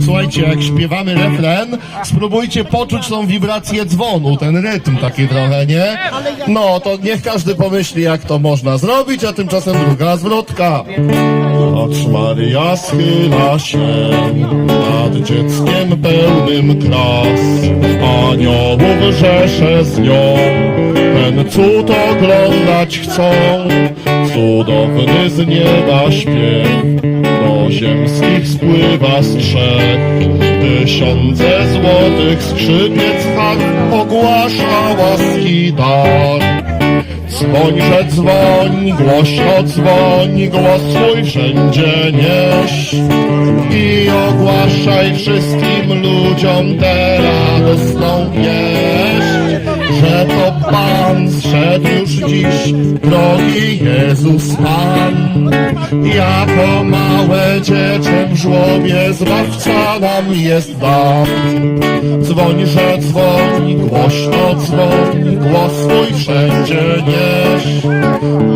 Słuchajcie, jak śpiewamy refren, spróbujcie poczuć tą wibrację dzwonu, ten rytm taki trochę, nie? No, to niech każdy pomyśli, jak to można zrobić, a tymczasem druga zwrotka. Patrz Maria schyla się nad dzieckiem pełnym kras. Aniołów rzesze z nią, ten cud oglądać chcą. Cudowny z nieba śpiew, ziemskich spływa z trzech. Tysiące złotych skrzypiec harf ogłasza łaski dar. Dzwoń, że dzwoń, głośno dzwoń, głos swój wszędzie nieś i ogłaszaj wszystkim ludziom tę Pan już dziś, drogi Jezus Pan. Jako małe dziecię w żłobie Zbawca nam jest dał. Dzwoń, że dzwoń, głośno dzwoń, głos swój wszędzie nieś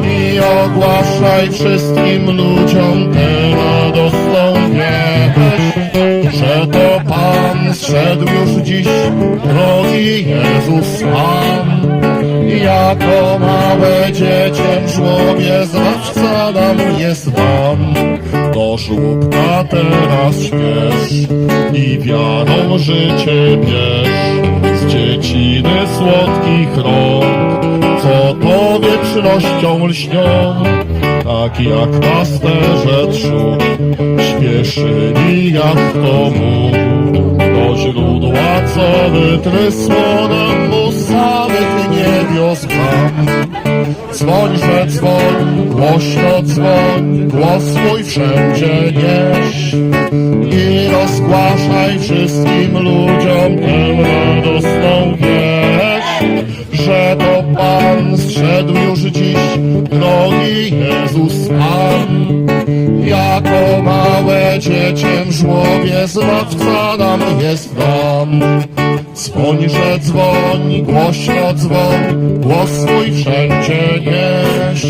i ogłaszaj wszystkim ludziom tę radosną wieść, że to Pan zszedł już dziś, drogi Jezus Pan. Jako małe dziecię żłobie Zbawca nam jest dam. Do żłóbka teraz śpiesz i wiarą życie bierz. Z dzieciny słodkich rąk, co to wiecznością lśnią. Tak jak pasterze trzód, śpieszyli jak to mógł. Do źródła, co wytrysło niebios bram. Dzwoń, że dzwoń, głośno dzwoń, głos swój wszędzie nieś i rozgłaszaj wszystkim ludziom tę radosną wieść, że to Pan zszedł już dziś, drogi Jezus Pan. Jako małe dziecię w żłobie Zbawca nam jest dom. Że dzwoń, głośno dzwoń, głos swój wszędzie nieś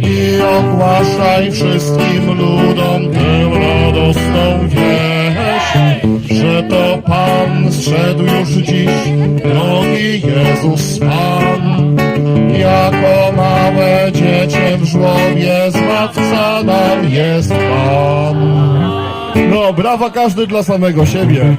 i ogłaszaj wszystkim ludom tę radosną wieść, że to Pan zszedł już dziś, drogi Jezus Pan. Jako małe dziecię w żłobie Zbawca nam jest Pan. No, brawa każdy dla samego siebie.